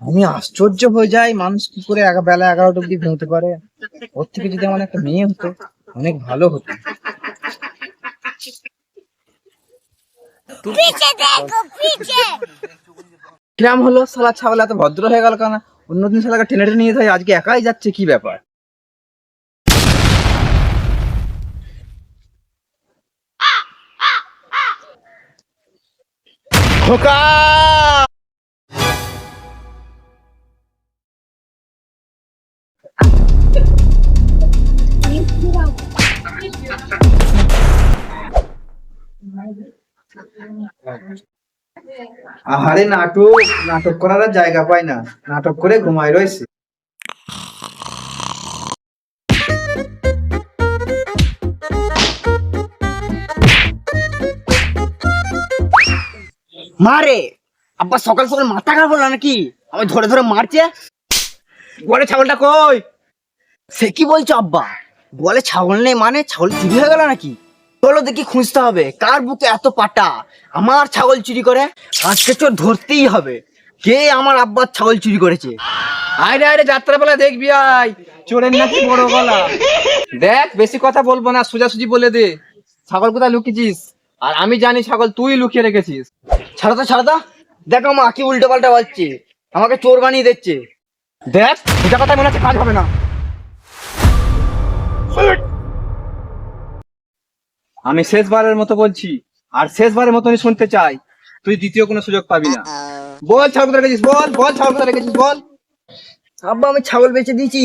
আমি আশ্চর্য হয়ে যাই মানুষ কি করে বেলা এগারোটা অব্দি ঘুমোতে পারে? ওর থেকে যদি আমার একটা মেয়ে হতো অনেক ভালো হতো। কিরাম হলো শালা ছাগল এত ভদ্র হয়ে গেল কেন? অন্যদিন শালাকে টেনে টেনে নিয়ে যায় আজকে একাই যাচ্ছে কি ব্যাপার? আহারে নাটক নাটক করার জায়গা পায় না। নাটক করে ঘুমায় রয়েছে। মারে। আব্বা, সকাল সকাল মাথা খারাপ হলো নাকি? আমি ধরে ধরে মারছে। বলে ছাগলটা কই? সে কি বলছো আব্বা? বলে ছাগল নেই মানে ছাগল চুরি হয়ে গেল নাকি? চলো দেখি খুঁজতে হবে। কার বুকে এত পাটা? আমার ছাগল চুরি করে, আজকে চোর ধরতেই হবে। কে আমার আব্বার ছাগল চুরি করেছে? আরে আরে যাত্রাবেলা দেখবি আয় চোরের নাকি বড় গলা। দেখ, বেশি কথা বলব না, সোজাসুজি বলে দে। ছাগল কোথায় লুকিয়েছিস? আর আমি জানি ছাগল তুই লুকিয়ে রেখেছিস। ছাড়ো তো ছাড়ো তো। দেখো মা কি উল্টো পাল্টা বলছে। আমাকে চোর বানিয়ে দিচ্ছে। দেখ সোজা কথা মনে হচ্ছে কাজ হবে না। আমি শেষবারের মতো বলছি আর শেষবারের মতনই শুনতে চাই। তুই দ্বিতীয় কোনো সুযোগ পাবি না। বল ছাগল কোথায় রেখেছিস বল বল ছাগল কোথায় রেখেছিস বল। আব্বা আমি ছাগল বেচে দিয়েছি।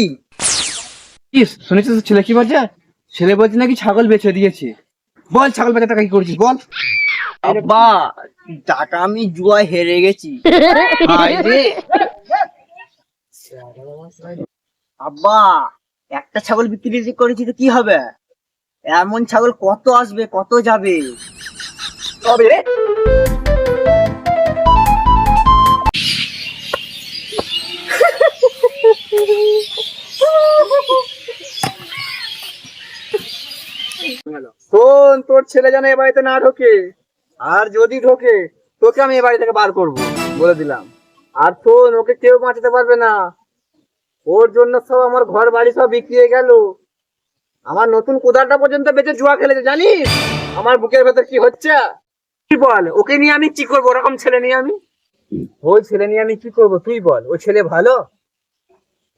কি শুনেছিস ছেলে কি বলছে ছেলে বলছে নাকি ছাগল বেচে দিয়েছে। বল ছাগল বেচে টাকা কি করছিস বল। আব্বা টাকা আমি জুয়ায় হেরে গেছি। আব্বা একটা ছাগল বিক্রি করেছি তো কি হবে? এমন ছাগল কত আসবে কত যাবে? তবে শোন তোর ছেলে যেন এ বাড়িতে না ঢোকে। আর যদি ঢোকে, তোকে আমি এ বাড়ি থেকে বার করব, বলে দিলাম। আর শোন, ওকে কেউ বাঁচাতে পারবে না। ওর জন্য সব আমার ঘর বাড়ি সব বিক্রি হয়ে গেল। আমার নতুন কোদালটা পর্যন্ত বেঁচে জুয়া খেলেছে, জানিস? আমার বুকের ভেতর কি হচ্ছে? কি বল, ওকে নিয়ে আমি কি করব? ওরকম ছেলে নিয়ে আমি? ওই ছেলে নিয়ে আমি কি করব? তুই বল, ওই ছেলে ভালো?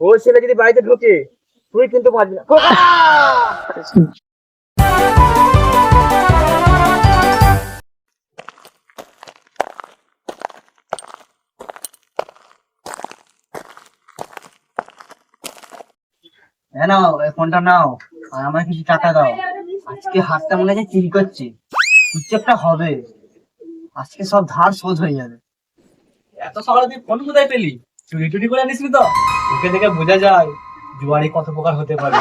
ওই ছেলে যদি বাড়িতে ঢোকে, তুই কিন্তু বাঁচবি না। হ্যাঁ নাও ফোনটা নাও। আর আমার কিছু টাকা দাও। আজকে হাতটা মনে হয় চিল করছে। কিছু একটা হবে। আজকে সব ধার শোধ হয়ে যাবে। এত সকালে তুই ফোন কোথায় পেলি? চুরি টুরি করে আনিসনি তো? ওকে দেখে বোঝা যায়, জুয়ারি কত প্রকার হতে পারে।